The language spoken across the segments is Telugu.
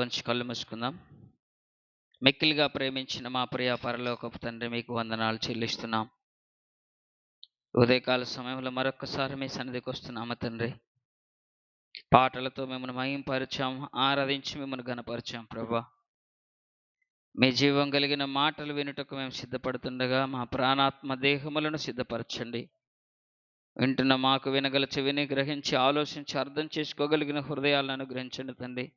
వంచి కళ్ళు మూసుకుందాం. మిక్కిలిగా ప్రేమించిన మా ప్రియ పరలోకపు తండ్రి మీకు వందనాలు చెల్లిస్తున్నాం. ఉదయకాల సమయంలో మరొకసారి మీ సన్నిధికి వస్తున్నాము తండ్రి? పాటలతో మిమ్మల్ని మహింపరిచాం ఆరాధించి మిమ్మల్ని గనపరిచాం ప్రభా. మీ జీవం కలిగిన మాటలు వినుటకు మేము సిద్ధపడుతుండగా మా ప్రాణాత్మ దేహములను సిద్ధపరచండి. వింటున్న మాకు వినగల చెవిని గ్రహించి ఆలోచించి అర్థం చేసుకోగలిగిన హృదయాలను అనుగ్రహించండి తండ్రి.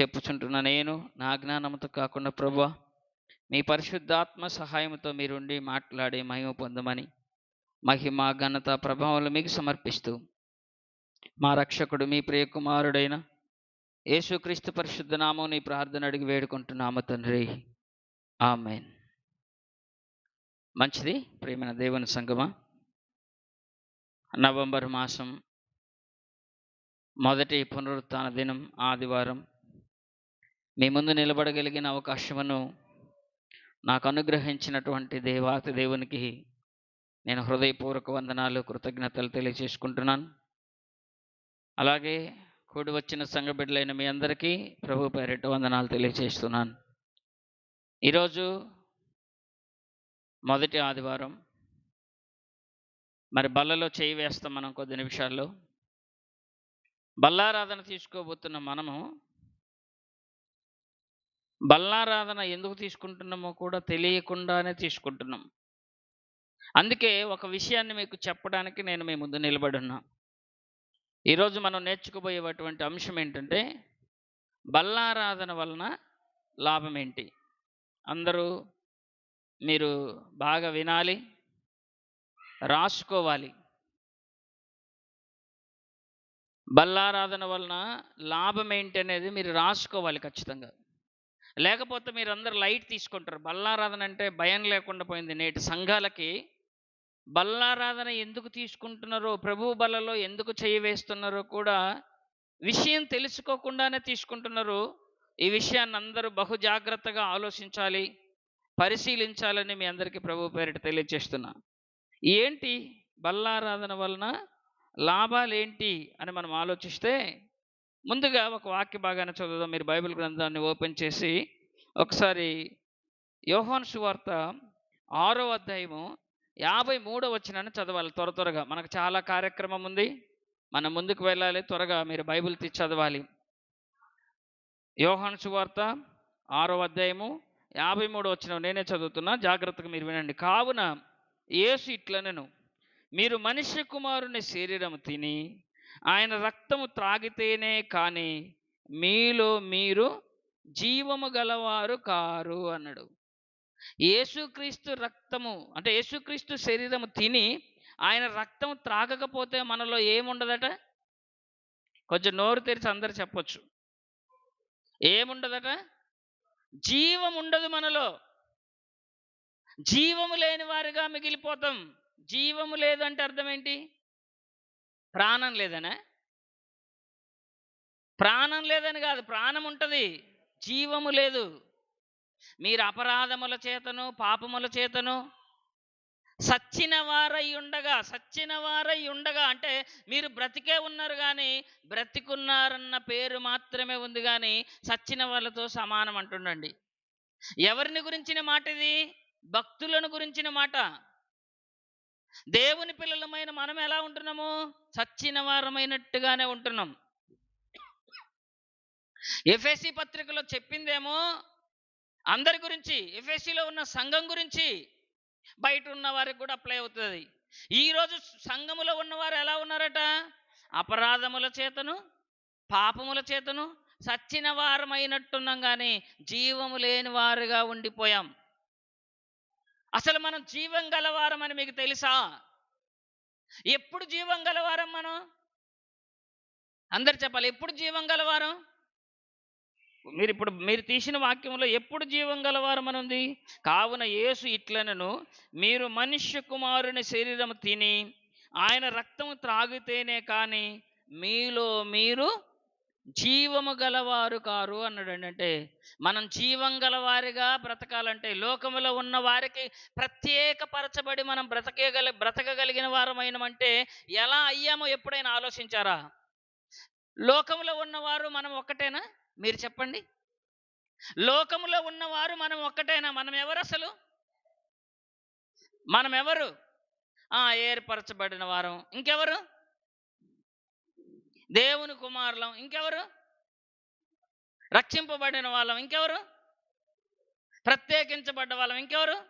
చెప్పుచుంటున్న నేను నా జ్ఞానంతో కాకుండా ప్రభా మీ పరిశుద్ధాత్మ సహాయంతో మీరుండి మాట్లాడి మహిమ పొందమని మహిమ ఘనత ప్రభావాలు మీకు సమర్పిస్తూ మా రక్షకుడు మీ ప్రియకుమారుడైన యేసుక్రీస్తు పరిశుద్ధ నామం నీ ప్రార్థన అడిగి వేడుకుంటున్నాము తండ్రి. ఆమెన్. మంచిది ప్రేమైన దేవుని సంగమ? నవంబర్ మాసం మొదటి పునరుత్న దినం ఆదివారం మీ ముందు నిలబడగలిగిన అవకాశమును నాకు అనుగ్రహించినటువంటి దేవాతి దేవునికి నేను హృదయపూర్వక వందనాలు కృతజ్ఞతలు తెలియజేసుకుంటున్నాను. అలాగే కూడి వచ్చిన సంఘ బిడ్డలైన మీ అందరికీ ప్రభు పేరిట వందనాలు తెలియజేస్తున్నాను. ఈరోజు మొదటి ఆదివారం. మరి బల్లలో చేయి వేస్తాం మనం కొద్ది నిమిషాల్లో. బల్లారాధన తీసుకోబోతున్న మనము బల్లారాధన ఎందుకు తీసుకుంటున్నామో కూడా తెలియకుండానే తీసుకుంటున్నాం. అందుకే ఒక విషయాన్ని మీకు చెప్పడానికి నేను మీ ముందు నిలబడి ఉన్నా. ఈరోజు మనం నేర్చుకోబోయేటువంటి అంశం ఏంటంటే బల్లారాధన వలన లాభం ఏంటి? అందరూ మీరు బాగా వినాలి రాసుకోవాలి. బల్లారాధన వలన లాభం ఏంటి అనేది మీరు రాసుకోవాలి ఖచ్చితంగా. లేకపోతే మీరు అందరు లైట్ తీసుకుంటారు. బల్లారాధన అంటే భయం లేకుండా పోయింది నేటి సంఘాలకి. బల్లారాధన ఎందుకు తీసుకుంటున్నారో ప్రభు బలలో ఎందుకు చేయి వేస్తున్నారో కూడా విషయం తెలుసుకోకుండానే తీసుకుంటున్నారు. ఈ విషయాన్ని అందరూ బహు జాగ్రత్తగా ఆలోచించాలి పరిశీలించాలని మీ అందరికీ ప్రభు పేరిట తెలియజేస్తున్నా ఏంటి బల్లారాధన వలన లాభాలు ఏంటి అని మనం ఆలోచిస్తే ముందుగా ఒక వాక్య భాగాన్ని చదువుదాం. మీరు బైబిల్ గ్రంథాన్ని ఓపెన్ చేసి ఒకసారి యోహాన్ సువార్త ఆరో అధ్యాయము యాభై మూడో వచ్చినాన్ని చదవాలి త్వర త్వరగా. మనకు చాలా కార్యక్రమం ఉంది. మనం ముందుకు వెళ్ళాలి. త్వరగా మీరు బైబిల్ తీసి చదవాలి. యోహాన్ సువార్త ఆరో అధ్యాయము యాభై మూడు వచ్చిన నేనే చదువుతున్నా. జాగ్రత్తగా మీరు వినండి. కావున ఏసు ఇట్లనను మీరు మనిషి కుమారుని శరీరం తిని ఆయన రక్తము త్రాగితేనే కానీ మీలో మీరు జీవము గలవారు కారు అన్నాడు. యేసుక్రీస్తు రక్తము అంటే యేసుక్రీస్తు శరీరము తిని ఆయన రక్తం త్రాగకపోతే మనలో ఏముండదట? కొంచెం నోరు తెరిచి అందరు చెప్పొచ్చు. ఏముండదట? జీవం ఉండదు మనలో. జీవము లేని వారిగా మిగిలిపోతాం. జీవము లేదంటే అర్థం ఏంటి? ప్రాణం లేదనే? ప్రాణం లేదని కాదు ప్రాణం ఉంటుంది జీవము లేదు. మీరు అపరాధముల చేతను పాపముల చేతను సచ్చిన వారై ఉండగా సచ్చిన వారై ఉండగా అంటే మీరు బ్రతికే ఉన్నారు కానీ బ్రతికున్నారన్న పేరు మాత్రమే ఉంది కానీ సచ్చిన వాళ్ళతో సమానం అంటుండండి. ఎవరిని గురించిన మాట ఇది భక్తులను గురించిన మాట. దేవుని పిల్లలమైన మనం ఎలా ఉంటున్నాము? సచ్చిన వారమైనట్టుగానే ఉంటున్నాం. ఎఫ్ఎస్సి పత్రికలో చెప్పిందేమో అందరి గురించి ఎఫ్ఎస్సిలో ఉన్న సంఘం గురించి బయట ఉన్న వారికి కూడా అప్లై అవుతుంది. ఈరోజు సంఘములో ఉన్నవారు ఎలా ఉన్నారట? అపరాధముల చేతను పాపముల చేతను సచ్చిన వారమైనట్టున్నాం కానీ జీవము లేని వారుగా ఉండిపోయాం. అసలు మనం జీవం గలవారం అని మీకు తెలుసా? ఎప్పుడు జీవం గలవారం మనం? అందరు చెప్పాలి ఎప్పుడు జీవం గలవారం? మీరు ఇప్పుడు మీరు తీసిన వాక్యంలో ఎప్పుడు జీవం గలవారం ఉంది? కావున యేసు ఇట్లనను మీరు మనుష్య కుమారుని శరీరం తిని ఆయన రక్తము త్రాగితేనే కానీ మీలో మీరు జీవము గలవారు కారు అన్నాడు అంటే మనం జీవం గలవారిగా బ్రతకాలంటే లోకములో ఉన్న వారికి ప్రత్యేకపరచబడి మనం బ్రతకేగల బ్రతకగలిగిన వారమైనమంటే ఎలా అయ్యామో ఎప్పుడైనా ఆలోచించారా? లోకంలో ఉన్నవారు మనం ఒక్కటేనా? మీరు చెప్పండి. లోకములో ఉన్నవారు మనం ఒక్కటేనా? మనం ఎవరు అసలు మనం ఎవరు ఆ ఏర్పరచబడిన వారం. ఇంకెవరు? దేవుని కుమారులం. ఇంకెవరు? రక్షింపబడిన వాళ్ళం. ఇంకెవరు? ప్రత్యేకించబడ్డ వాళ్ళం. ఇంకెవరు?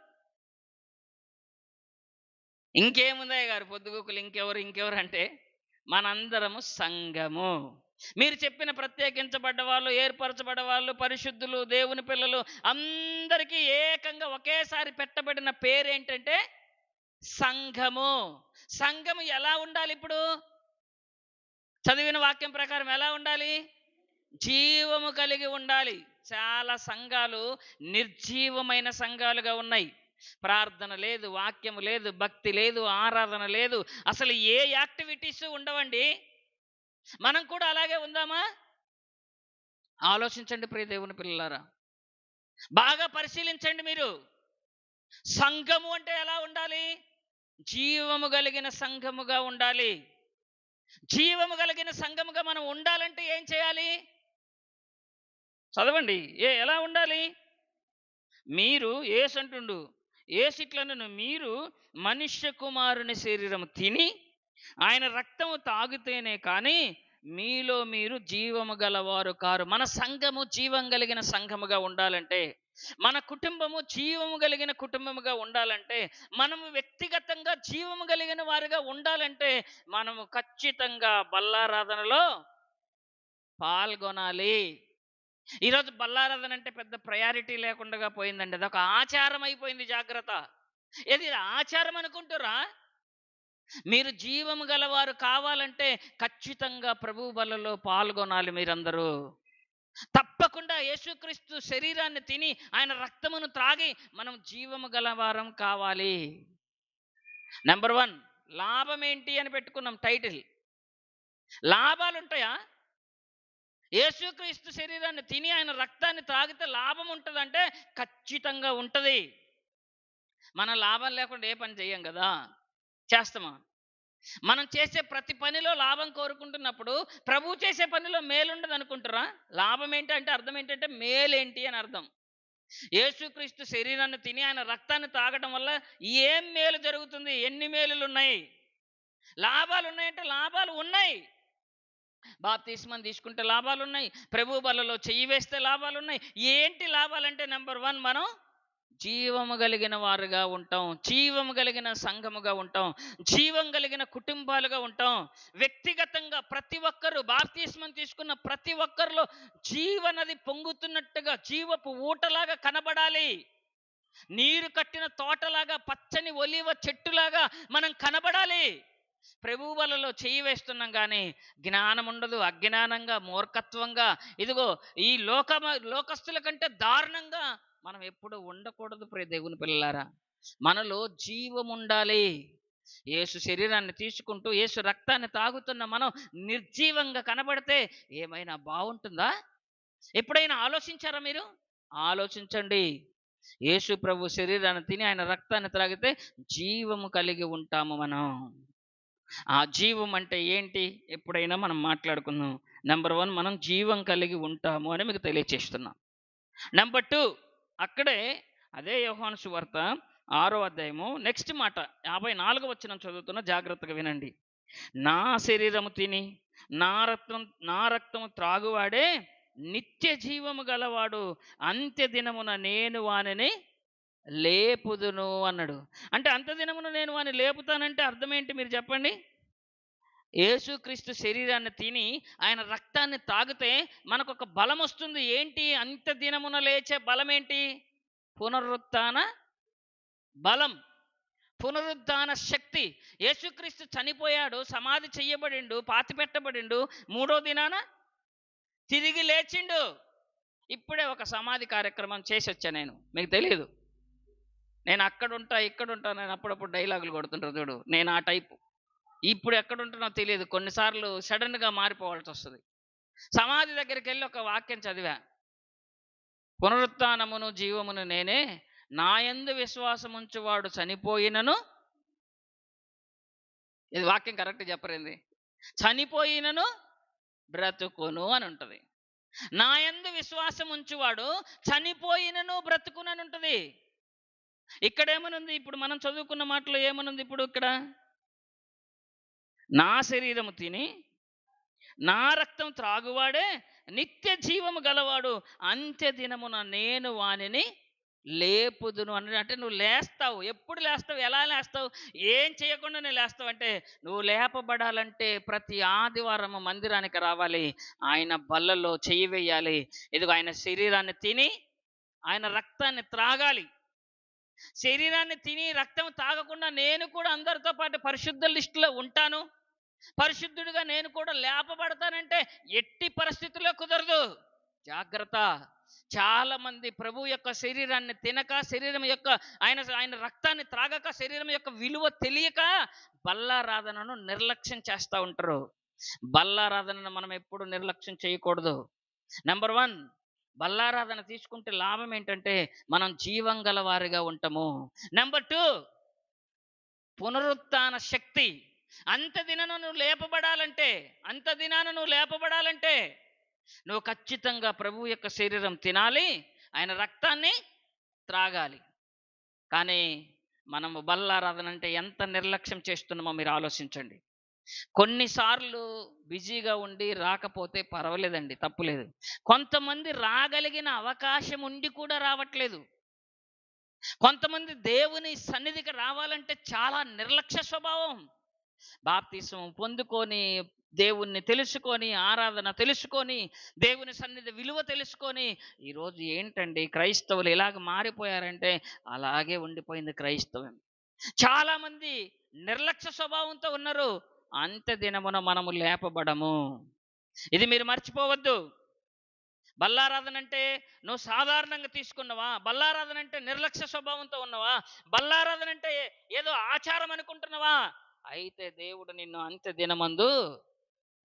ఇంకేముందయ్య గారు? పొద్దుగుకులు ఇంకెవరు? ఇంకెవరు అంటే మనందరము సంఘము. మీరు చెప్పిన ప్రత్యేకించబడ్డ వాళ్ళు ఏర్పరచబడ్డ వాళ్ళు పరిశుద్ధులు దేవుని పిల్లలు అందరికీ ఏకంగా ఒకేసారి పెట్టబడిన పేరేంటంటే సంఘము. సంఘము ఎలా ఉండాలి ఇప్పుడు? చదివిన వాక్యం ప్రకారం ఎలా ఉండాలి? జీవము కలిగి ఉండాలి. చాలా సంఘాలు నిర్జీవమైన సంఘాలుగా ఉన్నాయి. ప్రార్థన లేదు వాక్యము లేదు భక్తి లేదు ఆరాధన లేదు. అసలు ఏ యాక్టివిటీస్ ఉండవండి. మనం కూడా అలాగే ఉందామా? ఆలోచించండి ప్రియ దేవుని పిల్లలారా. బాగా పరిశీలించండి మీరు. సంఘము అంటే ఎలా ఉండాలి? జీవము కలిగిన సంఘముగా ఉండాలి. జీవము కలిగిన సంఘముగా మనం ఉండాలంటే ఏం చేయాలి? చదవండి. ఏ ఎలా ఉండాలి? మీరు ఏసంటుండు. ఏసిట్లను మీరు మనుష్య కుమారుని శరీరం తిని ఆయన రక్తము తాగితేనే కానీ మీలో మీరు జీవము గలవారు కారు. మన సంఘము జీవం కలిగిన సంఘముగా ఉండాలంటే మన కుటుంబము జీవము కలిగిన కుటుంబముగా ఉండాలంటే మనము వ్యక్తిగతంగా జీవము కలిగిన వారుగా ఉండాలంటే మనము ఖచ్చితంగా బల్లారాధనలో పాల్గొనాలి. ఈరోజు బల్లారాధన అంటే పెద్ద ప్రయారిటీ లేకుండా పోయిందండి. అదొక ఆచారం అయిపోయింది జాగ్రత్త ఇది ఆచారం అనుకుంటురా మీరు జీవము గలవారు కావాలంటే ఖచ్చితంగా ప్రభు బలలో పాల్గొనాలి మీరందరూ. తప్పకుండా యేసుక్రీస్తు శరీరాన్ని తిని ఆయన రక్తమును త్రాగి మనం జీవము గలవారం కావాలి. నెంబర్ వన్ లాభం ఏంటి అని పెట్టుకున్నాం టైటిల్. లాభాలు ఉంటాయా యేసుక్రీస్తు శరీరాన్ని తిని ఆయన రక్తాన్ని త్రాగితే లాభం ఉంటుందంటే ఖచ్చితంగా ఉంటుంది. మన లాభం లేకుండా ఏ పని చేయం కదా? చేస్తామా? మనం చేసే ప్రతి పనిలో లాభం కోరుకుంటున్నప్పుడు ప్రభు చేసే పనిలో మేలుండదు అనుకుంటారా లాభం ఏంటి అంటే అర్థం ఏంటంటే మేలేంటి అని అర్థం. యేసుక్రీస్తు శరీరాన్ని తిని ఆయన రక్తాన్ని తాగడం వల్ల ఏం మేలు జరుగుతుంది? ఎన్ని మేలులు ఉన్నాయి లాభాలు ఉన్నాయంటే లాభాలు ఉన్నాయి. బాప్తిస్మని తీసుకుంటే లాభాలు ఉన్నాయి ప్రభు బలలో చెయ్యి వేస్తే లాభాలు ఉన్నాయి ఏంటి లాభాలంటే నెంబర్ వన్ మనం జీవము కలిగిన వారుగా ఉంటాం జీవము కలిగిన సంఘముగా ఉంటాం జీవం కలిగిన కుటుంబాలుగా ఉంటాం. వ్యక్తిగతంగా ప్రతి ఒక్కరు బాప్తిస్మం తీసుకున్న ప్రతి ఒక్కరిలో జీవనది పొంగుతున్నట్టుగా జీవపు ఊటలాగా కనబడాలి. నీరు కట్టిన తోటలాగా పచ్చని ఒలివ చెట్టులాగా మనం కనబడాలి. ప్రభు వలలో చేయి వేస్తున్నాం కానీ జ్ఞానం ఉండదు అజ్ఞానంగా మూర్ఖత్వంగా. ఇదిగో ఈ లోక లోకస్తుల కంటే దారుణంగా మనం ఎప్పుడు ఉండకూడదు ప్రే దేవుని పిల్లలారా. మనలో జీవం ఉండాలి. యేసు శరీరాన్ని తీసుకుంటూ ఏసు రక్తాన్ని తాగుతున్న మనం నిర్జీవంగా కనబడితే ఏమైనా బాగుంటుందా? ఎప్పుడైనా ఆలోచించారా మీరు? ఆలోచించండి. యేసు ప్రభు శరీరాన్ని తిని ఆయన రక్తాన్ని త్రాగితే జీవము కలిగి ఉంటాము మనం. ఆ జీవం అంటే ఏంటి? ఎప్పుడైనా మనం మాట్లాడుకుందాం. నెంబర్ వన్ మనం జీవం కలిగి ఉంటాము అని మీకు తెలియచేస్తున్నాం. నెంబర్ టూ అక్కడే అదే యోహాను సువార్త ఆరో అధ్యాయము. నెక్స్ట్ మాట యాభై నాలుగు వచ్చిన చదువుతున్న జాగ్రత్తగా వినండి. నా శరీరము తిని నా రక్తం నా రక్తము త్రాగువాడే నిత్య జీవము గలవాడు. అంత్య దినమున నేను వానిని లేపుదును అన్నాడు. అంటే అంత దినమున నేను వాని లేపుతానంటే అర్థం ఏంటి మీరు చెప్పండి? యేసుక్రీస్తు శరీరాన్ని తిని ఆయన రక్తాన్ని తాగితే మనకు ఒక బలం వస్తుంది. ఏంటి? అంత దినమున లేచే బలం ఏంటి పునరుత్న బలం. పునరుద్ధాన శక్తి. యేసుక్రీస్తు చనిపోయాడు సమాధి చెయ్యబడిండు పాతి పెట్టబడిండు మూడో దినాన తిరిగి లేచిండు. ఇప్పుడే ఒక సమాధి కార్యక్రమం చేసి వచ్చా నేను. మీకు తెలియదు నేను అక్కడ ఉంటా నేను అప్పుడప్పుడు డైలాగులు కొడుతుంటారు చూడు. నేను ఆ టైపు. ఇప్పుడు ఎక్కడ తెలియదు. కొన్నిసార్లు సడన్గా మారిపోవాల్సి వస్తుంది. సమాధి దగ్గరికి వెళ్ళి ఒక వాక్యం చదివా. పునరుత్నమును జీవమును నేనే నాయందు విశ్వాసముంచువాడు చనిపోయినను. ఇది వాక్యం కరెక్ట్ చెప్పరింది? చనిపోయినను బ్రతుకును అని ఉంటుంది నా యందు విశ్వాసం ఉంచువాడు చనిపోయినను బ్రతుకునని ఉంటుంది ఇక్కడేమనుంది? ఇప్పుడు మనం చదువుకున్న మాటలో ఏమనుంది ఇప్పుడు ఇక్కడ? నా శరీరము తిని నా రక్తం త్రాగువాడే నిత్య జీవము గలవాడు అంత్య దినమున నేను వానిని లేపుదును అని అంటే నువ్వు లేస్తావు. ఎప్పుడు లేస్తావు? ఎలా లేస్తావు? ఏం చేయకుండానే లేస్తావు? అంటే నువ్వు లేపబడాలంటే ప్రతి ఆదివారం మందిరానికి రావాలి. ఆయన బల్లలో చెయ్యి వేయాలి. ఇదిగో ఆయన శరీరాన్ని తిని ఆయన రక్తాన్ని త్రాగాలి. శరీరాన్ని తిని రక్తం తాగకుండా నేను కూడా అందరితో పాటు పరిశుద్ధ లిస్టులో ఉంటాను. పరిశుద్ధుడిగా నేను కూడా లేపబడతానంటే ఎట్టి పరిస్థితుల్లో కుదరదు. జాగ్రత్త. చాలా మంది ప్రభు యొక్క శరీరాన్ని తినక శరీరం యొక్క ఆయన ఆయన రక్తాన్ని త్రాగక శరీరం యొక్క విలువ తెలియక బల్లారాధనను నిర్లక్ష్యం చేస్తూ ఉంటారు. బల్లారాధనను మనం ఎప్పుడు నిర్లక్ష్యం చేయకూడదు. నెంబర్ వన్ బల్లారాధన తీసుకుంటే లాభం ఏంటంటే మనం జీవం గల వారిగా ఉంటాము. నెంబర్ టూ పునరుత్న శక్తి. అంత దినను నువ్వు లేపబడాలంటే అంత దినాన నువ్వు లేపబడాలంటే నువ్వు ఖచ్చితంగా ప్రభు యొక్క శరీరం తినాలి ఆయన రక్తాన్ని త్రాగాలి. కానీ మనము బల్లారాధన అంటే ఎంత నిర్లక్ష్యం చేస్తున్నామో మీరు ఆలోచించండి. కొన్నిసార్లు బిజీగా ఉండి రాకపోతే పర్వాలేదండి తప్పులేదు కొంతమంది రాగలిగిన అవకాశం ఉండి కూడా రావట్లేదు. కొంతమంది దేవుని సన్నిధికి రావాలంటే చాలా నిర్లక్ష్య స్వభావం. బాప్తిసం పొందుకొని దేవుణ్ణి తెలుసుకొని ఆరాధన తెలుసుకొని దేవుని సన్నిధి విలువ తెలుసుకొని ఈరోజు ఏంటండి క్రైస్తవులు ఇలాగ మారిపోయారంటే అలాగే ఉండిపోయింది క్రైస్తవం చాలామంది నిర్లక్ష్య స్వభావంతో ఉన్నారు అంత దినమున మనము లేపబడము. ఇది మీరు మర్చిపోవద్దు. బల్లారాధన అంటే నువ్వు సాధారణంగా తీసుకున్నావా? బల్లారాధన అంటే నిర్లక్ష్య స్వభావంతో ఉన్నావా? బల్లారాధన అంటే ఏదో ఆచారం అనుకుంటున్నావా? అయితే దేవుడు నిన్ను అంత్య దినమందు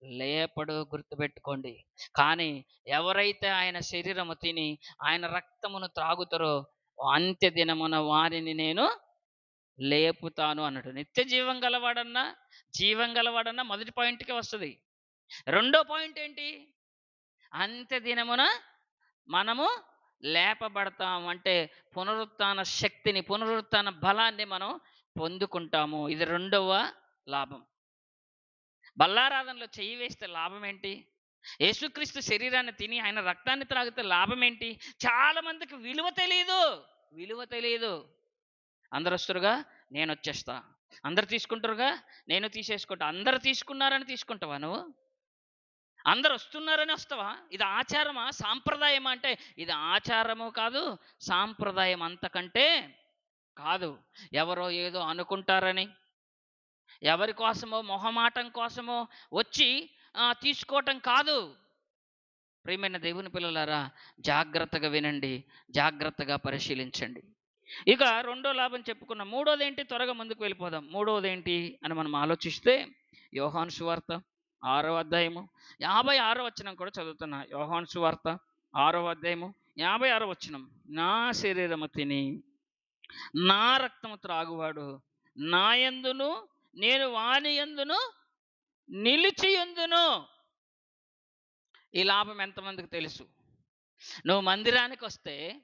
లేపడు గుర్తుపెట్టుకోండి. కానీ ఎవరైతే ఆయన శరీరము తిని ఆయన రక్తమును త్రాగుతారో అంత్య దినమున వారిని నేను లేపుతాను అన్నట్టు. నిత్య జీవం గలవాడన్నా జీవం గలవాడన్నా మొదటి పాయింట్కి వస్తుంది. రెండో పాయింట్ ఏంటి? అంత్య దినమున మనము లేపబడతాం అంటే పునరుత్న శక్తిని పునరుత్న బలాన్ని మనం పొందుకుంటాము. ఇది రెండవ లాభం. బల్లారాధనలో చెయ్యి వేస్తే లాభం ఏంటి యేసుక్రీస్తు శరీరాన్ని తిని ఆయన రక్తాన్ని త్రాగితే లాభం ఏంటి చాలా మందికి విలువ తెలియదు విలువ తెలియదు అందరు వస్తారుగా నేను వచ్చేస్తా. అందరు తీసుకుంటారుగా నేను తీసేసుకుంటా. అందరు తీసుకున్నారని తీసుకుంటావా నువ్వు? అందరు వస్తున్నారని వస్తావా? ఇది ఆచారమా? సాంప్రదాయమా అంటే ఇది ఆచారము కాదు సాంప్రదాయం అంతకంటే కాదు. ఎవరో ఏదో అనుకుంటారని. ఎవరి కోసమో మొహమాటం కోసమో వచ్చి తీసుకోవటం కాదు. ప్రియమైన దేవుని పిల్లలారా జాగ్రత్తగా వినండి జాగ్రత్తగా పరిశీలించండి. ఇక రెండో లాభం చెప్పుకున్నాం మూడోది ఏంటి త్వరగా ముందుకు వెళ్ళిపోదాం. మూడోది ఏంటి అని మనం ఆలోచిస్తే యోహాను సువార్త ఆరో అధ్యాయము యాభై ఆరో వచనం కూడా చదువుతున్నా. యోహాను సువార్త ఆరో అధ్యాయము యాభై ఆరో వచనం. నా శరీరము తిని నా రక్తము త్రాగువాడు. నా ఎందును నేను వాని ఎందును నిలిచి ఎందును ఈ లాభం ఎంతమందికి తెలుసు? నువ్వు మందిరానికి వస్తే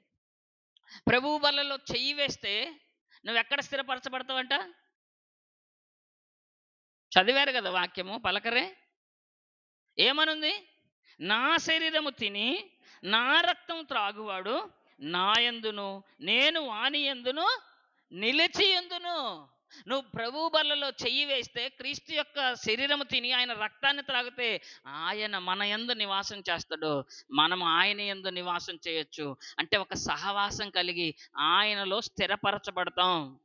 ప్రభువు బలలో చెయ్యి వేస్తే నువ్వు ఎక్కడ స్థిరపరచబడతావంట? చదివారు కదా వాక్యము పలకరే. ఏమనుంది? నా శరీరము తిని నా రక్తం త్రాగువాడు నాయందును నేను వాని ఎందును నిలిచి ఎందును. నువ్వు ప్రభు బలలో చెయ్యి వేస్తే క్రీస్తు యొక్క శరీరము తిని ఆయన రక్తాన్ని త్రాగితే ఆయన మన యందు నివాసం చేస్తాడు. మనం ఆయన యందు నివాసం చేయొచ్చు. అంటే ఒక సహవాసం కలిగి ఆయనలో స్థిరపరచబడతాం.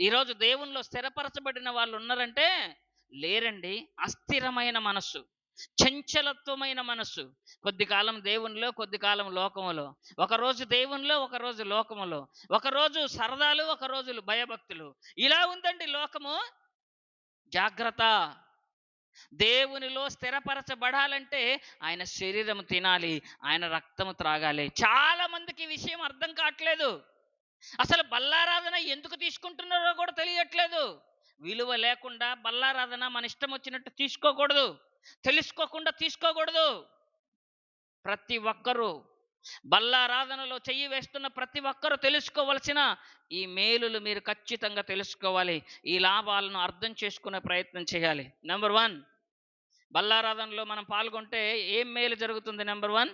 ఈరోజు దేవునిలో స్థిరపరచబడిన వాళ్ళు ఉన్నారంటే లేరండి అస్థిరమైన మనస్సు. చంచలత్వమైన మనస్సు. కొద్ది కాలం దేవునిలో కొద్ది కాలం లోకములో. ఒక రోజు దేవునిలో ఒక రోజు లోకములో. ఒక రోజు సరదాలు ఒకరోజు భయభక్తులు. ఇలా ఉందండి లోకము. జాగ్రత్త. దేవునిలో స్థిరపరచబడాలంటే ఆయన శరీరం తినాలి ఆయన రక్తము త్రాగాలి. చాలా మందికి విషయం అర్థం కావట్లేదు. అసలు బల్లారాధన ఎందుకు తీసుకుంటున్నారో కూడా తెలియట్లేదు. విలువ లేకుండా బల్లారాధన మన ఇష్టం వచ్చినట్టు తీసుకోకూడదు. తెలుసుకోకుండా తీసుకోకూడదు. ప్రతి ఒక్కరూ బల్లారాధనలో చెయ్యి వేస్తున్న ప్రతి ఒక్కరూ తెలుసుకోవలసిన ఈ మేలులు మీరు ఖచ్చితంగా తెలుసుకోవాలి. ఈ లాభాలను అర్థం చేసుకునే ప్రయత్నం చేయాలి. నెంబర్ వన్ బల్లారాధనలో మనం పాల్గొంటే ఏం మేలు జరుగుతుంది నెంబర్ వన్?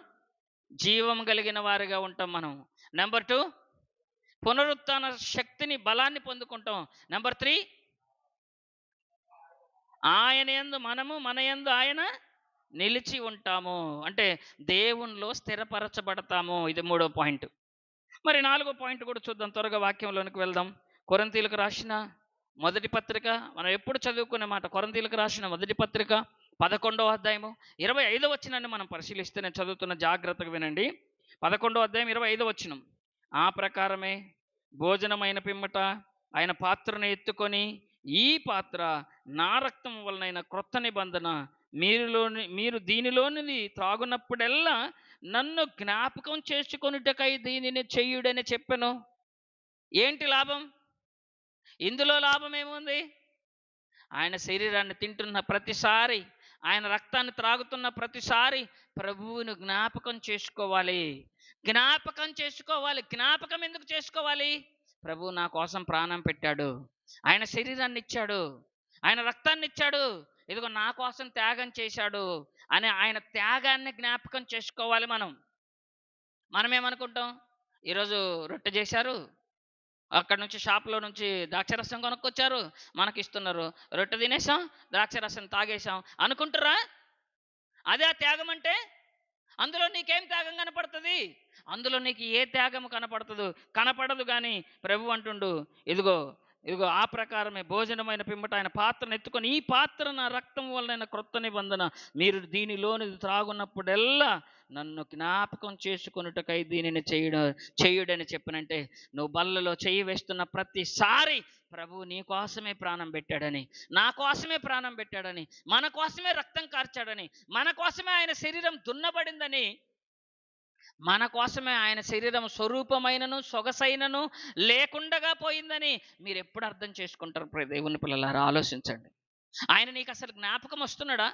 జీవం కలిగిన వారిగా ఉంటాం మనం. నెంబర్ టూ పునరుత్న శక్తిని బలాన్ని పొందుకుంటాం. నెంబర్ త్రీ ఆయన యందు మనము మన యందు ఆయన నిలిచి ఉంటాము. అంటే దేవునిలో స్థిరపరచబడతాము. ఇది మూడో పాయింట్. మరి నాలుగో పాయింట్ కూడా చూద్దాం. త్వరగా వాక్యంలోనికి వెళ్దాం. కొరంతీలకు రాసిన మొదటి పత్రిక మనం ఎప్పుడు చదువుకునే మాట? కొరంతీలకు రాసిన మొదటి పత్రిక పదకొండవ అధ్యాయము ఇరవై ఐదో వచ్చినాన్ని మనం పరిశీలిస్తే నేను చదువుతున్న జాగ్రత్తగా వినండి. పదకొండో అధ్యాయం ఇరవై ఐదో వచ్చినం ఆ ప్రకారమే భోజనమైన పిమ్మట ఆయన పాత్రను ఎత్తుకొని ఈ పాత్ర నా రక్తం వలనైన క్రొత్త నిబంధన మీరులోని మీరు దీనిలోనిది త్రాగునప్పుడెల్లా నన్ను జ్ఞాపకం చేసుకొనుటకై దీనిని చెయ్యుడని చెప్పాను. ఏంటి లాభం? ఇందులో లాభం ఏముంది ఆయన శరీరాన్ని తింటున్న ప్రతిసారి ఆయన రక్తాన్ని త్రాగుతున్న ప్రతిసారి ప్రభువును జ్ఞాపకం చేసుకోవాలి. జ్ఞాపకం చేసుకోవాలి. జ్ఞాపకం ఎందుకు చేసుకోవాలి? ప్రభు నా కోసం ప్రాణం పెట్టాడు. ఆయన శరీరాన్ని ఇచ్చాడు. ఆయన రక్తాన్ని ఇచ్చాడు ఇదిగో నా కోసం త్యాగం చేశాడు అని ఆయన త్యాగాన్ని జ్ఞాపకం చేసుకోవాలి మనం. మనం ఏమనుకుంటాం ఈరోజు రొట్టె చేశారు. అక్కడ నుంచి షాప్లో నుంచి ద్రాక్షరసం కొనుక్కొచ్చారు. మనకి ఇస్తున్నారు రొట్టె తినేసాం ద్రాక్షరసం తాగేసాం అనుకుంటారా? అదే ఆ త్యాగం అంటే? అందులో నీకేం త్యాగం కనపడుతుంది? అందులో నీకు ఏ త్యాగం కనపడుతుందో? కనపడదు కానీ ప్రభు అంటుండు ఇదిగో ఇదిగో ఆ ప్రకారమే భోజనమైన పిమ్మట ఆయన పాత్రను ఎత్తుకొని ఈ పాత్ర నా రక్తం వలన క్రొత్త నిబంధన. మీరు దీనిలోని త్రాగున్నప్పుడెల్లా నన్ను జ్ఞాపకం చేసుకొనుటకై దీనిని చేయడం చేయుడని చెప్పినంటే నువ్వు బల్లలో చేయి వేస్తున్న ప్రతిసారి ప్రభు నీ కోసమే ప్రాణం పెట్టాడని నా కోసమే ప్రాణం పెట్టాడని మన కోసమే రక్తం కార్చాడని మన కోసమే ఆయన శరీరం దున్నబడిందని మన కోసమే ఆయన శరీరం స్వరూపమైనను సొగసైనను లేకుండగా పోయిందని మీరు ఎప్పుడు అర్థం చేసుకుంటారు ప్రియ దేవుని పిల్లలారా? ఆలోచించండి. ఆయన నీకు అసలు జ్ఞాపకం వస్తున్నాడా?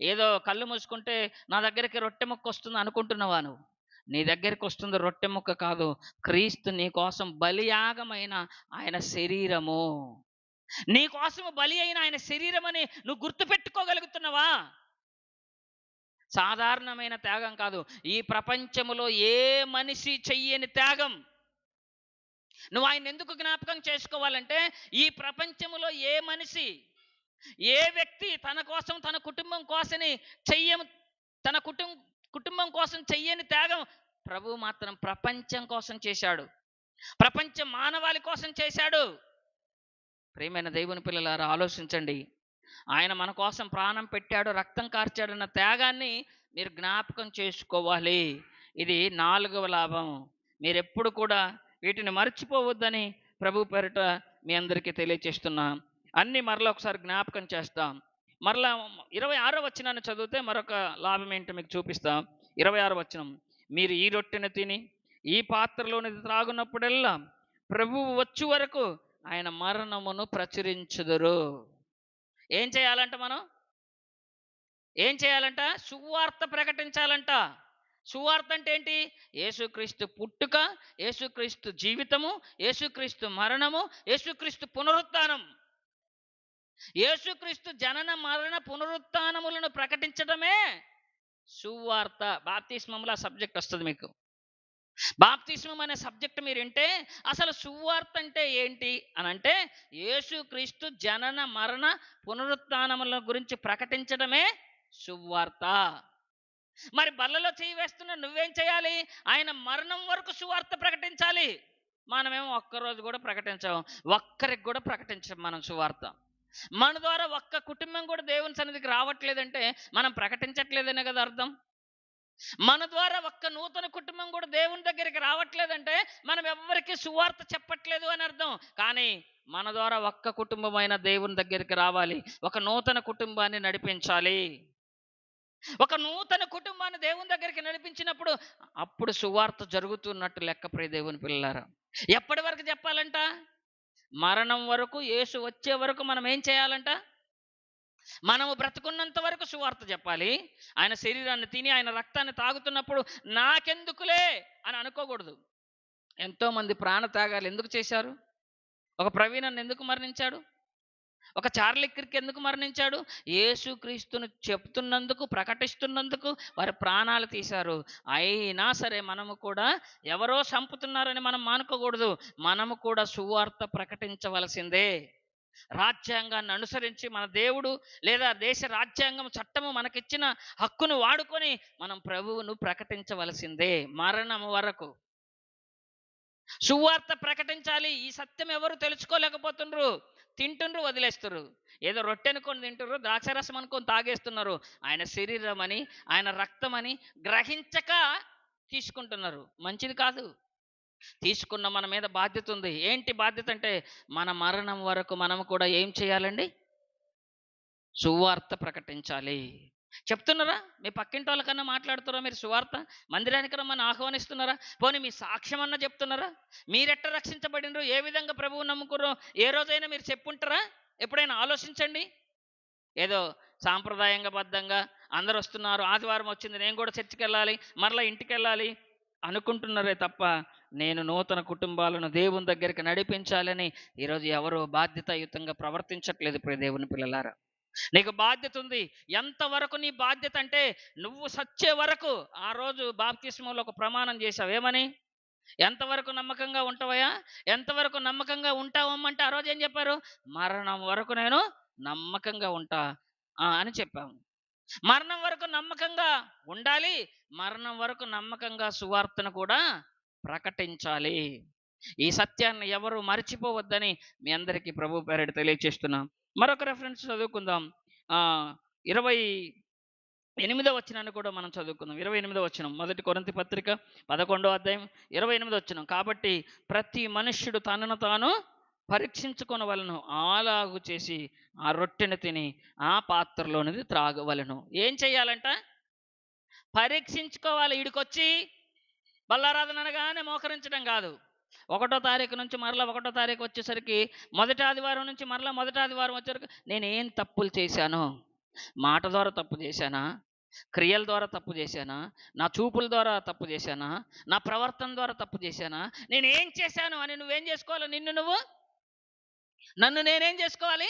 ఏదో కళ్ళు మూసుకుంటే నా దగ్గరికి రొట్టె ముక్క వస్తుంది అనుకుంటున్నావా నువ్వు? నీ దగ్గరికి వస్తుంది రొట్టె ముక్క కాదు. క్రీస్తు నీ కోసం బలియాగమైన ఆయన శరీరము. నీ కోసం బలి అయిన ఆయన శరీరం అని నువ్వు గుర్తుపెట్టుకోగలుగుతున్నావా? సాధారణమైన త్యాగం కాదు. ఈ ప్రపంచములో ఏ మనిషి చెయ్యని త్యాగం? నువ్వు ఆయన ఎందుకు జ్ఞాపకం చేసుకోవాలంటే ఈ ప్రపంచములో ఏ మనిషి ఏ వ్యక్తి తన కోసం తన కుటుంబం కోసని చెయ్య తన కుటుంబం కుటుంబం కోసం చెయ్యని త్యాగం? ప్రభు మాత్రం ప్రపంచం కోసం చేశాడు. ప్రపంచ మానవాళి కోసం చేశాడు. ప్రేమైన దేవుని పిల్లలారా ఆలోచించండి. ఆయన మన కోసం ప్రాణం పెట్టాడు రక్తం కార్చాడన్న త్యాగాన్ని మీరు జ్ఞాపకం చేసుకోవాలి. ఇది నాలుగవ లాభం. మీరు ఎప్పుడు కూడా వీటిని మర్చిపోవద్దని ప్రభు పేరిట మీ అందరికీ తెలియచేస్తున్నా. అన్ని మరలా ఒకసారి జ్ఞాపకం చేస్తాం. మరలా ఇరవై ఆరో వచనాన్ని చదివితే మరొక లాభం ఏంటో మీకు చూపిస్తాం. ఇరవై ఆరో వచనం. మీరు ఈ రొట్టెను తిని ఈ పాత్రలోని త్రాగునప్పుడల్లా ప్రభువు వచ్చే వరకు ఆయన మరణమును ప్రచురించుదురు. ఏం చేయాలంట మనం? ఏం చేయాలంట? సువార్త ప్రకటించాలంట. సువార్త అంటే ఏంటి? యేసుక్రీస్తు పుట్టుక యేసుక్రీస్తు జీవితము యేసుక్రీస్తు మరణము యేసుక్రీస్తు పునరుత్నం యేసుక్రీస్తు జనన మరణ పునరుత్నములను ప్రకటించడమే సువార్త. బాప్తిస్మంలో సబ్జెక్ట్ వస్తుంది మీకు. బాప్తిస్మం అనే సబ్జెక్ట్ మీరు వింటే అసలు సువార్త అంటే ఏంటి అని అంటే యేసుక్రీస్తు జనన మరణ పునరుత్నముల గురించి ప్రకటించడమే సువార్త. మరి బల్లలో చేయి వేస్తున్న నువ్వేం చేయాలి ఆయన మరణం వరకు సువార్త ప్రకటించాలి. మనమేమో ఒక్కరోజు కూడా ప్రకటించాము. ఒక్కరికి కూడా ప్రకటించాం మనం సువార్త. మన ద్వారా ఒక్క కుటుంబం కూడా దేవుని సన్నిధికి రావట్లేదంటే మనం ప్రకటించట్లేదనే కదా అర్థం? మన ద్వారా ఒక్క నూతన కుటుంబం కూడా దేవుని దగ్గరికి రావట్లేదంటే మనం ఎవ్వరికి సువార్త చెప్పట్లేదు అని అర్థం. కానీ మన ద్వారా ఒక్క కుటుంబమైన దేవుని దగ్గరికి రావాలి. ఒక నూతన కుటుంబాన్ని నడిపించాలి. ఒక నూతన కుటుంబాన్ని దేవుని దగ్గరికి నడిపించినప్పుడు అప్పుడు సువార్త జరుగుతున్నట్టు లెక్క ప్రియ దేవుని పిల్లలారా. ఎప్పటి వరకు చెప్పాలంట? మరణం వరకు యేసు వచ్చే వరకు మనం ఏం చేయాలంట? మనము బ్రతుకున్నంత వరకు సువార్త చెప్పాలి. ఆయన శరీరాన్ని తిని ఆయన రక్తాన్ని తాగుతున్నప్పుడు నాకెందుకులే అని అనుకోకూడదు. ఎంతోమంది ప్రాణత్యాగాలు ఎందుకు చేశారు? ఒక ప్రవీణన్ ఎందుకు మరణించాడు? ఒక చార్లిక్కి ఎందుకు మరణించాడు? యేసుక్రీస్తును చెప్తున్నందుకు ప్రకటిస్తున్నందుకు వారి ప్రాణాలు తీశారు. అయినా సరే మనము కూడా ఎవరో చంపుతున్నారని మనం మానుకోకూడదు. మనము కూడా సువార్త ప్రకటించవలసిందే. రాజ్యాంగాన్ని అనుసరించి మన దేవుడు లేదా దేశ రాజ్యాంగం చట్టము మనకిచ్చిన హక్కును వాడుకొని మనం ప్రభువును ప్రకటించవలసిందే మరణం వరకు. సువార్త ప్రకటించాలి ఈ సత్యం ఎవరు తెలుసుకోలేకపోతుండ్రు? తింటుండ్రు వదిలేస్తున్నారు ఏదో రొట్టె అనుకొని తింటున్నారు ద్రాక్షరసం అనుకొని తాగేస్తున్నారు. ఆయన శరీరం అని ఆయన రక్తం అని గ్రహించక తీసుకుంటున్నారు. మంచిది కాదు. తీసుకున్న మన మీద బాధ్యత ఉంది. ఏంటి బాధ్యత అంటే మన మరణం వరకు మనం కూడా ఏం చేయాలండి? సువార్త ప్రకటించాలి. చెప్తున్నారా? మీ పక్కింటి వాళ్ళకన్నా మాట్లాడుతున్నారా మీరు సువార్త? మందిరానికి రమ్మని ఆహ్వానిస్తున్నారా? పోనీ మీ సాక్ష్యం అన్న చెప్తున్నారా? మీరెట్ట రక్షించబడినరు? ఏ విధంగా ప్రభువు నమ్ముకుర్రో ఏ రోజైనా మీరు చెప్పుంటారా? ఎప్పుడైనా ఆలోచించండి. ఏదో సాంప్రదాయంగా బద్ధంగా అందరు వస్తున్నారు ఆదివారం వచ్చింది నేను కూడా చర్చికి వెళ్ళాలి మరలా ఇంటికి వెళ్ళాలి అనుకుంటున్నారే తప్ప నేను నూతన కుటుంబాలను దేవుని దగ్గరికి నడిపించాలని ఈరోజు ఎవరు బాధ్యతాయుతంగా ప్రవర్తించట్లేదు ప్రియ దేవుని పిల్లలారా. నీకు బాధ్యత ఉంది. ఎంతవరకు నీ బాధ్యత అంటే నువ్వు సచ్చే వరకు ఆ రోజు బాప్తిస్మంలో ఒక ప్రమాణం చేశావు. ఏమని? ఎంతవరకు నమ్మకంగా ఉంటావయ్యా? ఎంతవరకు నమ్మకంగా ఉంటావమ్మంటే ఆ రోజు ఏం చెప్పారు? మరణం వరకు నేను నమ్మకంగా ఉంటా ఆ, అని చెప్పాము. మరణం వరకు నమ్మకంగా ఉండాలి మరణం వరకు నమ్మకంగా సువార్తను కూడా ప్రకటించాలి. ఈ సత్యాన్ని ఎవరు మర్చిపోవద్దని మీ అందరికీ ప్రభు పేరిట తెలియచేస్తున్నాం. మరొక రెఫరెన్స్ చదువుకుందాం. ఆ, ఇరవై ఎనిమిదో వచ్చినాన్ని కూడా మనం చదువుకుందాం. ఇరవై ఎనిమిదో వచ్చినం మొదటి కొరంతి పత్రిక పదకొండో అధ్యాయం ఇరవై ఎనిమిదో వచ్చినాం కాబట్టి ప్రతి మనుష్యుడు తనను తాను పరీక్షించుకొనవలను ఆలాగు చేసి ఆ రొట్టెను తిని ఆ పాత్రలోనిది త్రాగవలను. ఏం చేయాలంట పరీక్షించుకోవాలి ఇడికొచ్చి బల్లారాధన అనగానే మోకరించడం కాదు. ఒకటో తారీఖు నుంచి మరలా ఒకటో తారీఖు వచ్చేసరికి మొదటి ఆదివారం నుంచి మరలా మొదటి ఆదివారం వచ్చేసరికి నేను ఏం తప్పులు చేశాను? మాట ద్వారా తప్పు చేశానా? క్రియల ద్వారా తప్పు చేశానా? నా చూపుల ద్వారా తప్పు చేశానా? నా ప్రవర్తన ద్వారా తప్పు చేశానా? నేను ఏం చేశాను అని నువ్వేం చేసుకోవాలి? నిన్ను నువ్వు నన్ను నేనేం చేసుకోవాలి?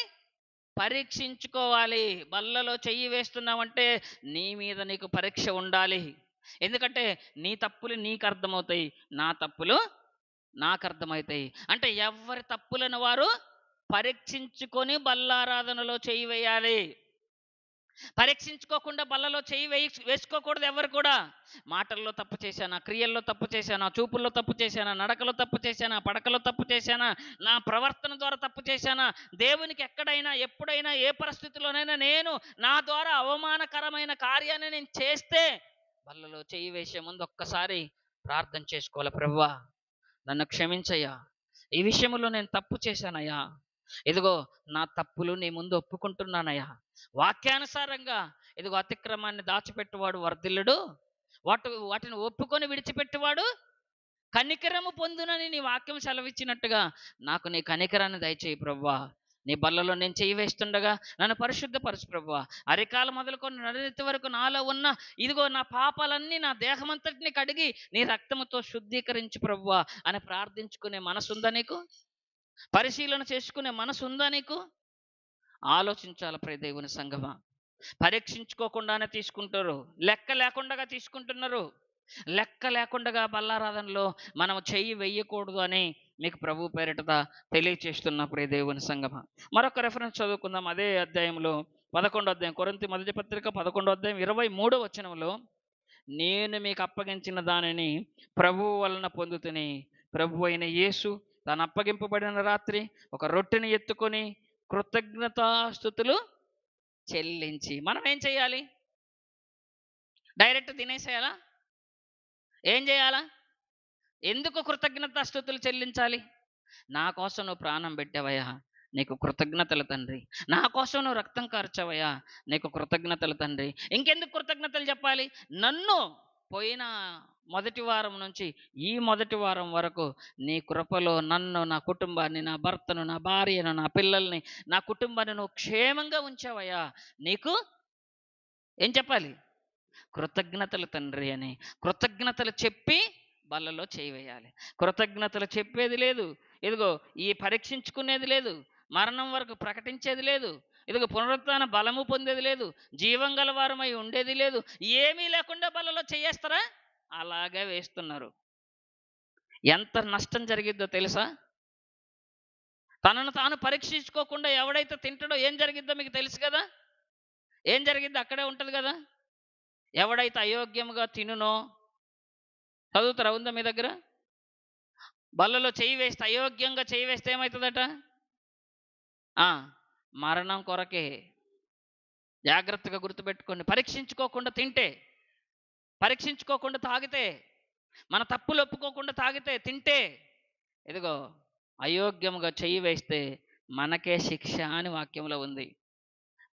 పరీక్షించుకోవాలి. బల్లలో చెయ్యి వేస్తున్నావంటే నీ మీద నీకు పరీక్ష ఉండాలి. ఎందుకంటే నీ తప్పులు నీకు అర్థమవుతాయి. నా తప్పులు నాకు అర్థమవుతాయి. అంటే ఎవరి తప్పులను వారు పరీక్షించుకొని బల్లారాధనలో చేయి వేయాలి. పరీక్షించుకోకుండా బల్లలో చేయి వేయి వేసుకోకూడదు ఎవరు కూడా. మాటల్లో తప్పు చేశానా క్రియల్లో తప్పు చేశానా చూపుల్లో తప్పు చేశానా నడకలో తప్పు చేశానా పడకలో తప్పు చేశానా నా ప్రవర్తన ద్వారా తప్పు చేశానా దేవునికి ఎక్కడైనా ఎప్పుడైనా ఏ పరిస్థితిలోనైనా నేను నా ద్వారా అవమానకరమైన కార్యాన్ని నేను చేస్తే బల్లలో చేయి వేసే ముందు ఒక్కసారి ప్రార్థన చేసుకోవాలి ప్రవ్వా? నన్ను క్షమించయ్యా. ఈ విషయంలో నేను తప్పు చేశానయ్యా. ఇదిగో నా తప్పులు నీ ముందు ఒప్పుకుంటున్నానయ్యా. వాక్యానుసారంగా ఇదిగో అతిక్రమాన్ని దాచిపెట్టువాడు వర్ధిల్లుడు. వాటి వాటిని ఒప్పుకొని విడిచిపెట్టువాడు. కనికరము పొందునని నీ వాక్యం సెలవిచ్చినట్టుగా నాకు నీ కనికరాన్ని దయచేయి ప్రవ్వా. నీ బల్లలో నేను చేయి వేస్తుండగా నన్ను పరిశుద్ధపరచు ప్రవ్వా. అరికాల మొదలుకొని నడినెత్తి వరకు నాలో ఉన్న ఇదిగో నా పాపాలన్నీ నా దేహమంతటిని కడిగి నీ రక్తముతో శుద్ధీకరించు ప్రవ్వా అని ప్రార్థించుకునే మనసుందా నీకు? పరిశీలన చేసుకునే మనసు ఉందా నీకు? ఆలోచించాలి ప్రే దేవుని సంగమా? పరీక్షించుకోకుండానే తీసుకుంటారు. లెక్క లేకుండా తీసుకుంటున్నారు. లెక్క లేకుండా బల్లారాధనలో మనం చెయ్యి వెయ్యకూడదు అని మీకు ప్రభు పేరిట తెలియచేస్తున్న ప్రియ దేవుని సంగమ. మరొక రెఫరెన్స్ చదువుకుందాం. అదే అధ్యాయంలో పదకొండో అధ్యాయం కొరంతి మొదటి పత్రిక పదకొండో అధ్యాయం ఇరవై మూడో వచనంలో నేను మీకు అప్పగించిన దానిని ప్రభువు వలన పొందుతుని ప్రభు అయిన యేసు తాను అప్పగింపబడిన రాత్రి ఒక రొట్టెని ఎత్తుకొని కృతజ్ఞతాస్థుతులు చెల్లించి. మనం ఏం చేయాలి? డైరెక్ట్ తినేసేయాలా? ఏం చేయాలా? ఎందుకు కృతజ్ఞతాస్థుతులు చెల్లించాలి? నా కోసం నువ్వు ప్రాణం పెట్టావయ్యా నీకు కృతజ్ఞతలు తండ్రి. నా కోసం నువ్వు రక్తం కార్చవయ్యా నీకు కృతజ్ఞతలు తండ్రి. ఇంకెందుకు కృతజ్ఞతలు చెప్పాలి? నన్ను పోయిన మొదటి వారం నుంచి ఈ మొదటి వారం వరకు నీ కృపలో నన్ను నా కుటుంబాన్ని నా భర్తను నా భార్యను నా పిల్లల్ని నా కుటుంబాన్ని నువ్వు క్షేమంగా ఉంచావయ్యా. నీకు ఏం చెప్పాలి? కృతజ్ఞతలు తండ్రి అని. కృతజ్ఞతలు చెప్పి బల్లలో చేయవేయాలి కృతజ్ఞతలు చెప్పేది లేదు. ఇదిగో ఈ పరీక్షించుకునేది లేదు. మరణం వరకు ప్రకటించేది లేదు. ఇదిగో పునరుత్న బలము పొందేది లేదు. జీవం గలవారమై ఉండేది లేదు. ఏమీ లేకుండా బలలో చేయేస్తారా? అలాగే వేస్తున్నారు. ఎంత నష్టం జరిగిద్దో తెలుసా? తనను తాను పరీక్షించుకోకుండా ఎవడైతే తింటాడో ఏం జరిగిద్దో మీకు తెలుసు కదా? ఏం జరిగిద్దో అక్కడే ఉంటుంది కదా? ఎవడైతే అయోగ్యముగా తినునో చదువుతారా ఉందా మీ దగ్గర? బల్లలో చేయి వేస్తే అయోగ్యంగా చేయి వేస్తే ఏమవుతుందట? ఆ, మరణం కొరకే జాగ్రత్తగా గుర్తుపెట్టుకోండి. పరీక్షించుకోకుండా తింటే పరీక్షించుకోకుండా తాగితే మన తప్పులు ఒప్పుకోకుండా తాగితే తింటే ఇదిగో అయోగ్యముగా చెయ్యి వేస్తే మనకే శిక్ష అని వాక్యంలో ఉంది.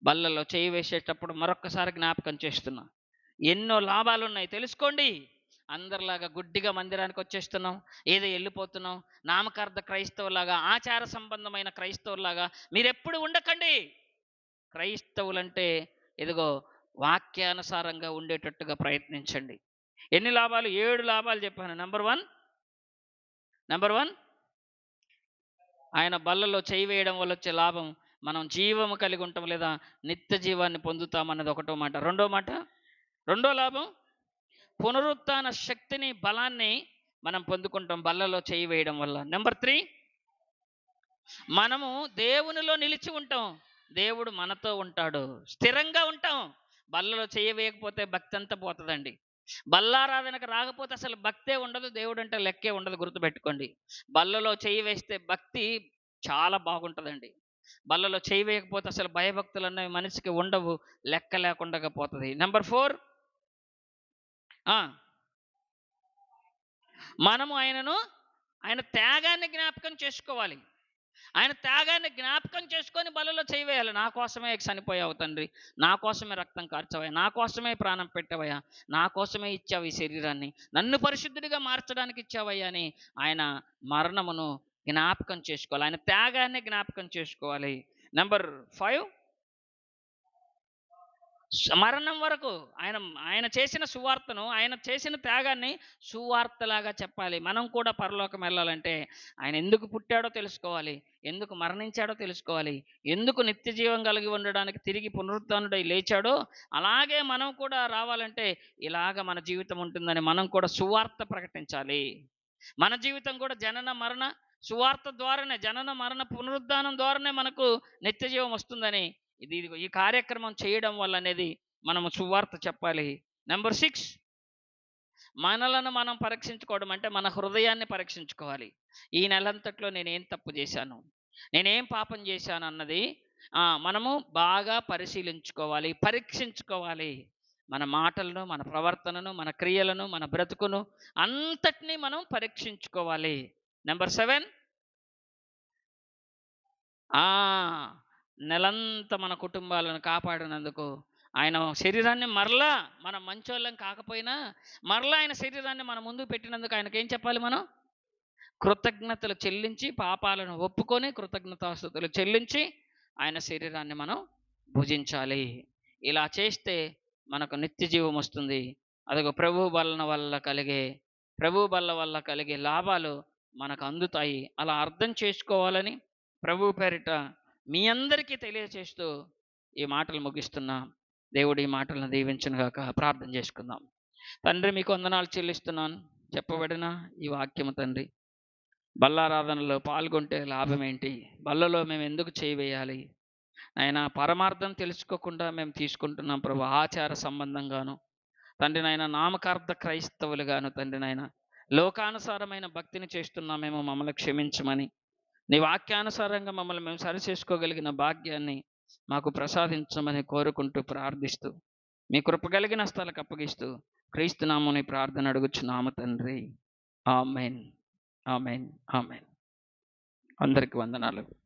బల్లలో చెయ్యి వేసేటప్పుడు మరొక్కసారి జ్ఞాపకం చేస్తున్నా. ఎన్నో లాభాలున్నాయి తెలుసుకోండి. అందరిలాగా గుడ్డిగా మందిరానికి వచ్చేస్తున్నాం ఏదో వెళ్ళిపోతున్నాం. నామకార్థ క్రైస్తవులాగా ఆచార సంబంధమైన క్రైస్తవులాగా మీరెప్పుడు ఉండకండి. క్రైస్తవులంటే ఇదిగో వాక్యానుసారంగా ఉండేటట్టుగా ప్రయత్నించండి. ఎన్ని లాభాలు? ఏడు లాభాలు చెప్పాను. Number one? Number one? ఆయన బల్లలో చేయి వేయడం వల్ల వచ్చే లాభం మనం జీవము కలిగి ఉంటాం లేదా నిత్య జీవాన్ని పొందుతామన్నది ఒకటో మాట. రెండో మాట? రెండో లాభం? పునరుత్న శక్తిని బలాన్ని మనం పొందుకుంటాం బల్లలో చేయి వేయడం వల్ల. నెంబర్ త్రీ మనము దేవునిలో నిలిచి ఉంటాం. దేవుడు మనతో ఉంటాడు. స్థిరంగా ఉంటాం. బల్లలో చేయి వేయకపోతే భక్తి అంతా పోతుందండి. బల్లారాధనకు రాకపోతే అసలు భక్తే ఉండదు దేవుడు అంటే లెక్కే ఉండదు గుర్తుపెట్టుకోండి. బల్లలో చేయి వేస్తే భక్తి చాలా బాగుంటుందండి. బల్లలో చేయవేయకపోతే అసలు భయభక్తులు అనేవి మనిషికి ఉండవు లెక్క లేకుండా పోతుంది. నెంబర్ ఫోర్ మనము ఆయనను ఆయన త్యాగాన్ని జ్ఞాపకం చేసుకోవాలి. ఆయన త్యాగాన్ని జ్ఞాపకం చేసుకొని బలలో చేయవేయాలి. నా కోసమే చనిపోయావు తండ్రి. నా కోసమే రక్తం కార్చవయ్యా. నా కోసమే ప్రాణం పెట్టవయ్యా. నా కోసమే ఇచ్చావు ఈ శరీరాన్ని. నన్ను పరిశుద్ధుడిగా మార్చడానికి ఇచ్చావయ్యా అని ఆయన మరణమును జ్ఞాపకం చేసుకోవాలి. ఆయన త్యాగాన్ని జ్ఞాపకం చేసుకోవాలి. నెంబర్ ఫైవ్ మరణం వరకు ఆయన ఆయన చేసిన సువార్తను ఆయన చేసిన త్యాగాన్ని సువార్తలాగా చెప్పాలి. మనం కూడా పరలోకం వెళ్ళాలంటే ఆయన ఎందుకు పుట్టాడో తెలుసుకోవాలి. ఎందుకు మరణించాడో తెలుసుకోవాలి. ఎందుకు నిత్య జీవం కలిగి ఉండడానికి తిరిగి పునరుత్నుడై లేచాడో అలాగే మనం కూడా రావాలంటే ఇలాగ మన జీవితం ఉంటుందని మనం కూడా సువార్త ప్రకటించాలి. మన జీవితం కూడా జనన మరణ సువార్త ద్వారానే జనన మరణ పునరుద్ధానం ద్వారానే మనకు నిత్య జీవం వస్తుందని ఇది ఇదిగో ఈ కార్యక్రమం చేయడం వల్ల అనేది మనము సువార్త చెప్పాలి. నెంబర్ సిక్స్ మనలను మనం పరీక్షించుకోవడం అంటే మన హృదయాన్ని పరీక్షించుకోవాలి. ఈ నెలంతట్లో నేనేం తప్పు చేశాను? నేనేం పాపం చేశాను అన్నది మనము బాగా పరిశీలించుకోవాలి పరీక్షించుకోవాలి. మన మాటలను మన ప్రవర్తనను మన క్రియలను మన బ్రతుకును అంతటినీ మనం పరీక్షించుకోవాలి. నెంబర్ సెవెన్ నెలంతా మన కుటుంబాలను కాపాడినందుకు ఆయన శరీరాన్ని మరలా మన మంచోళ్ళం కాకపోయినా మరలా ఆయన శరీరాన్ని మన ముందు పెట్టినందుకు ఆయనకి ఏం చెప్పాలి మనం? కృతజ్ఞతలు చెల్లించి పాపాలను ఒప్పుకొని కృతజ్ఞతాస్థుతులు చెల్లించి ఆయన శరీరాన్ని మనం భుజించాలి. ఇలా చేస్తే మనకు నిత్య జీవం వస్తుంది. అదొక ప్రభు బలన వల్ల కలిగే ప్రభు బల్ల వల్ల కలిగే లాభాలు మనకు అందుతాయి. అలా అర్థం చేసుకోవాలని ప్రభు పేరిట మీ అందరికీ తెలియచేస్తూ ఈ మాటలు ముగిస్తున్నా. దేవుడు ఈ మాటలను దీవించను గాక. ప్రార్థన చేసుకుందాం. తండ్రి మీకు వందనాలు చెల్లిస్తున్నాను. చెప్పబడిన ఈ వాక్యము తండ్రి బల్లారాధనలో పాల్గొంటే లాభం ఏంటి? బల్లలో మేము ఎందుకు చేయవేయాలి ఆయన పరమార్థం తెలుసుకోకుండా మేము తీసుకుంటున్నాం ప్రభు ఆచార సంబంధంగాను. తండ్రి నాయన నామకార్థ క్రైస్తవులుగాను తండ్రి నాయన లోకానుసారమైన భక్తిని చేస్తున్నామేమో మమ్మల్ని క్షమించమని. నీ వాక్యానుసారంగా మమ్మల్ని మేము సరి చేసుకోగలిగిన భాగ్యాన్ని మాకు ప్రసాదించమని కోరుకుంటూ ప్రార్థిస్తూ మీ కృప కలిగిన స్థలకు అప్పగిస్తూ క్రీస్తునాముని ప్రార్థన అడుగుచున్నాము తండ్రి. ఆమెన్. ఆమెన్. ఆమెన్. అందరికి వందనాలు.